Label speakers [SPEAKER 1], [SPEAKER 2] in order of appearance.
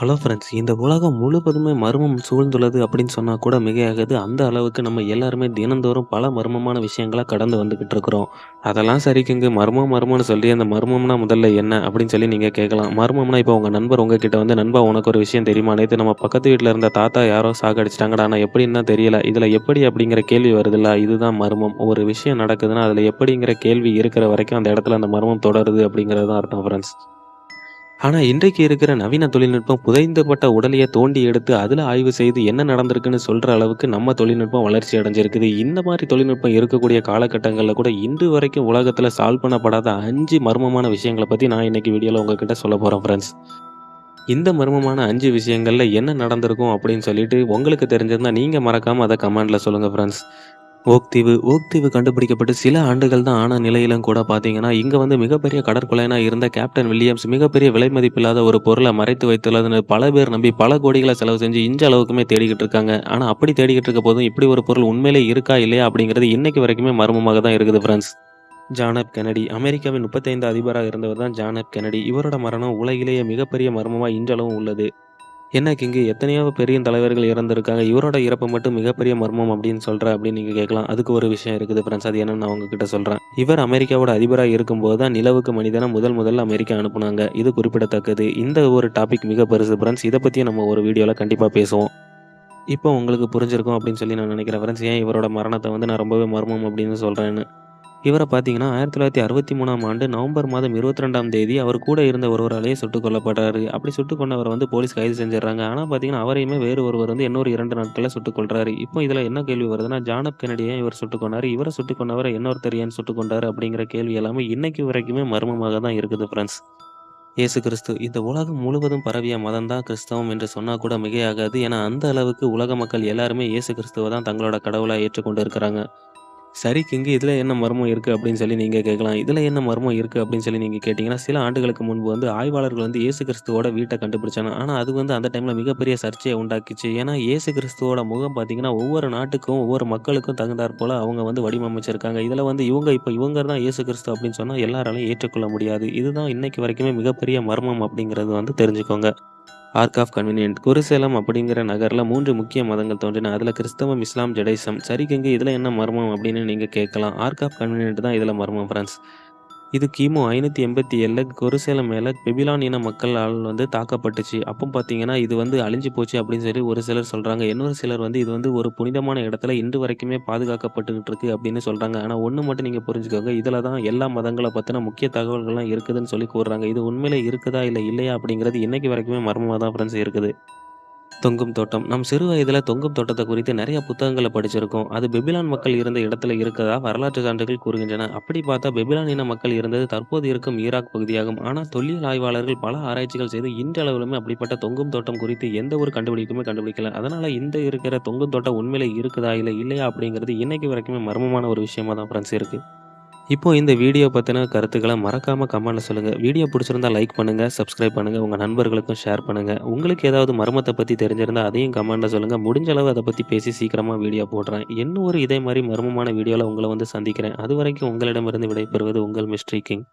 [SPEAKER 1] Hello friends இந்த உலகம் முழுவதுமே மர்மம் சூழ்ந்துள்ளது அப்படின்னு சொன்னால் கூட மிகையாகுது அந்த அளவுக்கு நம்ம எல்லாருமே தினந்தோறும் பல மர்மமான விஷயங்களாக கடந்து வந்துக்கிட்டு இருக்கிறோம். அதெல்லாம் சரிக்குங்க. மர்மம் மர்மம்னு சொல்லி அந்த மர்மம்னா முதல்ல என்ன? அப்படின்னு சொல்லி நீங்கள் கேட்கலாம். மர்மம்னா இப்போ உங்கள் நண்பர் உங்ககிட்ட வந்து, "நண்பா உனக்கு ஒரு விஷயம் தெரியுமா? நேற்று நம்ம பக்கத்து வீட்டில் இருந்த தாத்தா யாரோ சாகடிச்சிட்டாங்கடா ஆனா எப்படின்னு தான் தெரியல. இதில் எப்படி அப்படிங்கிற கேள்வி வருதுல்ல, இதுதான் மர்மம். ஒரு விஷயம் நடக்குதுன்னா, அதில் எப்படிங்கிற கேள்வி இருக்கிற வரைக்கும் அந்த இடத்துல அந்த மர்மம் தொடருது அப்படிங்கிறது தான் அர்த்தம் ஃப்ரெண்ட்ஸ். ஆனால் இன்றைக்கு இருக்கிற நவீன தொழில்நுட்பம் புதைந்தப்பட்ட உடலையை தோண்டி எடுத்து, அதில் ஆய்வு செய்து என்ன நடந்திருக்குன்னு சொல்கிற அளவுக்கு நம்ம தொழில்நுட்பம் வளர்ச்சி அடைஞ்சிருக்குது. இந்த மாதிரி தொழில்நுட்பம் இருக்கக்கூடிய காலகட்டங்களில் கூட இன்று வரைக்கும் உலகத்தில் சால்வ் பண்ணப்படாத அஞ்சு மர்மமான விஷயங்களை பற்றி நான் இன்றைக்கி வீடியோவில் உங்ககிட்ட சொல்ல போகிறேன் ஃப்ரெண்ட்ஸ். இந்த மர்மமான அஞ்சு விஷயங்களில் என்ன நடந்திருக்கும் அப்படின்னு சொல்லிட்டு உங்களுக்கு தெரிஞ்சிருந்தால் நீங்கள் மறக்காமல் அதை கமெண்டில் சொல்லுங்கள் ஃப்ரெண்ட்ஸ். ஓக் தீவு கண்டுபிடிக்கப்பட்டு சில ஆண்டுகள் தான் ஆன நிலையிலும் கூட பார்த்தீங்கன்னா, இங்கே வந்து மிகப்பெரிய கடற்கொள்ளையனா இருந்த கேப்டன் வில்லியம்ஸ் மிகப்பெரிய விலை மதிப்பில்லாத ஒரு பொருளை மறைத்து வைத்துள்ளதுன்னு பல பேர் நம்பி பல கோடிகளை செலவு செஞ்சு இன்றளவுக்குமே தேடிக்கிட்டு இருக்காங்க. ஆனால் அப்படி தேடிக்கிட்டு இருக்க போதும், இப்படி ஒரு பொருள் உண்மையிலே இருக்கா? இல்லையா? அப்படிங்கிறது இன்னைக்கு வரைக்குமே மர்மமாக தான் இருக்குது ஃப்ரெண்ட்ஸ். ஜானப் கெனடி அமெரிக்காவின் முப்பத்தைந்து அதிபராக இருந்தவர் தான் ஜானப் கெனடி இவரோட மரணம் உலகிலேயே மிகப்பெரிய மர்மமாக இன்றளவும் உள்ளது. என்ன கிங்கு எத்தனையோ பெரிய தலைவர்கள் இறந்துருக்காங்க இவரோட இறப்பு மட்டும் மிகப்பெரிய மர்மம் அப்படின்னு சொல்கிற அப்படின்னு நீங்கள் கேட்கலாம். அதுக்கு ஒரு விஷயம் இருக்குது ஃப்ரெண்ட்ஸ். அது என்னன்னு நான் உங்ககிட்ட சொல்கிறேன் இவர் அமெரிக்காவோட அதிபராக இருக்கும்போது தான் நிலவுக்கு மனிதனை முதல் முதல்ல அமெரிக்கா அனுப்புனாங்க. இது குறிப்பிடத்தக்கது. இந்த ஒரு டாபிக் மிக பெருசு ஃப்ரெண்ட்ஸ். இதை பற்றியும் நம்ம ஒரு வீடியோவில் கண்டிப்பாக பேசுவோம். இப்போ உங்களுக்கு புரிஞ்சிருக்கும் அப்படின்னு சொல்லி நான் நினைக்கிறேன் ஃப்ரெண்ட்ஸ். ஏன் இவரோட மரணத்தை வந்து நான் ரொம்பவே மர்மம் அப்படின்னு சொல்கிறேன்னு இவரை பார்த்தீங்கன்னா, 1963ஆம் ஆண்டு நவம்பர் மாதம் 22ஆம் தேதி அவர் கூட இருந்த ஒருவராலேயே சுட்டுக் கொல்லப்படுறாரு. அப்படி சுட்டுக் கொண்டவர் வந்து போலீஸ் கைது செஞ்சிடறாங்க ஆனால் பார்த்தீங்கன்னா, அவரையுமே வேறு ஒருவர் வந்து இன்னொரு இரண்டு நாட்களில் சுட்டுக் கொள்றாரு இப்போ இதில் என்ன கேள்வி வருதுன்னா, ஜானப் எஃப் இவர் சுட்டுக் கொண்டார் இவரை சுட்டுக் கொண்டவரை இன்னொருத்தர் ஏன் சுட்டுக் கொண்டார் அப்படிங்கிற கேள்வி எல்லாமே இன்னைக்கு வரைக்குமே மர்மமாக தான் இருக்குது ஃப்ரெண்ட்ஸ். இயேசு கிறிஸ்து இந்த உலகம் முழுவதும் பரவிய மதம் தான் கிறிஸ்தவம் என்று சொன்னால் கூட மிகையாகாது. ஏன்னா அந்த அளவுக்கு உலக மக்கள் எல்லாருமே இயேசு கிறிஸ்துவை தான் தங்களோட கடவுளாக ஏற்றுக்கொண்டு இருக்கிறாங்க. சரிக்கு இங்கே இதில் என்ன மர்மம் இருக்குது அப்படின்னு சொல்லி நீங்கள் கேட்கலாம். இதில் என்ன மர்மம் இருக்குது அப்படின்னு சொல்லி நீங்கள் கேட்டிங்கன்னா சில ஆண்டுகளுக்கு முன்பு வந்து ஆய்வாளர்கள் வந்து இயேசு கிறிஸ்துவோட வீட்டை கண்டுபிடிச்சாங்க. ஆனால் அது வந்து அந்த டைமில் மிகப்பெரிய சர்ச்சையை உண்டாக்கிச்சு. ஏன்னா இயேசு கிறிஸ்துவோட முகம் பார்த்தீங்கன்னா, ஒவ்வொரு நாட்டுக்கும், ஒவ்வொரு மக்களுக்கும் தகுந்தாற்போல அவங்க வந்து வடிவமைச்சிருக்காங்க. இதில் வந்து இவங்க இப்போ இவங்க தான் இயேசு கிறிஸ்து அப்படின்னு சொன்னால் எல்லாராலையும் ஏற்றுக்கொள்ள முடியாது. இதுதான் இன்னைக்கு வரைக்குமே மிகப்பெரிய மர்மம் அப்படிங்கிறது வந்து தெரிஞ்சுக்கோங்க. ஆர்க் ஆஃப் கன்வீனியன்ட் குருசேலம் அப்படிங்கிற நகரில் மூன்று முக்கிய மதங்கள் தோன்றின. அதில் கிறிஸ்தவம், இஸ்லாம், ஜெடைசம். சரிக்குங்க இதில் என்ன மர்மம் அப்படின்னு நீங்க கேட்கலாம். ஆர்க் ஆஃப் கன்வீனியன்ட் தான் இதில் மர்மம் ஃப்ரெண்ட்ஸ். இது கிமு 587ல குருசேலம் மேலே பெபிலான் இன மக்களால் வந்து தாக்கப்பட்டுச்சு. அப்போ பார்த்தீங்கன்னா, இது வந்து அழிஞ்சு போச்சு அப்படின்னு சொல்லி ஒரு சிலர் சொல்கிறாங்க இன்னொரு சிலர் வந்து இது வந்து ஒரு புனிதமான இடத்துல இன்று வரைக்குமே பாதுகாக்கப்பட்டுக்கிட்டு இருக்கு அப்படின்னு சொல்கிறாங்க ஆனால் ஒன்று மட்டும் நீங்கள் புரிஞ்சுக்கோங்க. இதில் தான் எல்லா மதங்களை பற்றின முக்கிய தகவல்கள்லாம் இருக்குதுன்னு சொல்லி கூறுறாங்க. இது உண்மையிலே இருக்குதா? இல்லை இல்லையா? அப்படிங்கிறது இன்றைக்கு வரைக்குமே மர்மமாக தான் ஃப்ரெண்ட்ஸ் இருக்குது. தொங்கும் தோட்டம் நம் சிறு வயதில் தொங்கும் தோட்டத்தை குறித்து நிறைய புத்தகங்களை படிச்சிருக்கோம். அது பெபிலான் மக்கள் இருந்த இடத்துல இருக்கதா வரலாற்று சான்றுகள் கூறுகின்றன. அப்படி பார்த்தா பெபிலான் இன மக்கள் இருந்தது தற்போது இருக்கும் ஈராக் பகுதியாகும். ஆனால் தொல்லியல் ஆய்வாளர்கள் பல ஆராய்ச்சிகள் செய்து இன்றளவிலுமே அப்படிப்பட்ட தொங்கும் தோட்டம் குறித்து எந்த ஒரு கண்டுபிடிப்புமே கண்டுபிடிக்கல. அதனால இந்த இருக்கிற தொங்கும் தோட்டம் உண்மையில இருக்குதா? இல்லை இல்லையா? அப்படிங்கிறது இன்னைக்கு வரைக்குமே மர்மமான ஒரு விஷயமா தான் ஃப்ரெண்ட்ஸ் இருக்கு. இப்போ இந்த வீடியோ பற்றின கருத்துக்களை மறக்காமல் கமெண்ட்டில் சொல்லுங்கள் வீடியோ பிடிச்சிருந்தா லைக் பண்ணுங்கள் சப்ஸ்கிரைப் பண்ணுங்கள் உங்கள் நண்பர்களுக்கும் ஷேர் பண்ணுங்கள் உங்களுக்கு ஏதாவது மர்மத்தை பற்றி தெரிஞ்சிருந்தால் அதையும் கமெண்ட்டில் சொல்லுங்கள் முடிஞ்ச அளவு அதை பற்றி பேசி சீக்கிரமாக வீடியோ போடுறேன். இன்னும் ஒரு இதே மாதிரி மர்மமான வீடியோவில் உங்களை வந்து சந்திக்கிறேன். அது வரைக்கும் உங்களிடமிருந்து விடைபெறுவது உங்கள் மிஸ்ட்ரி கிங்.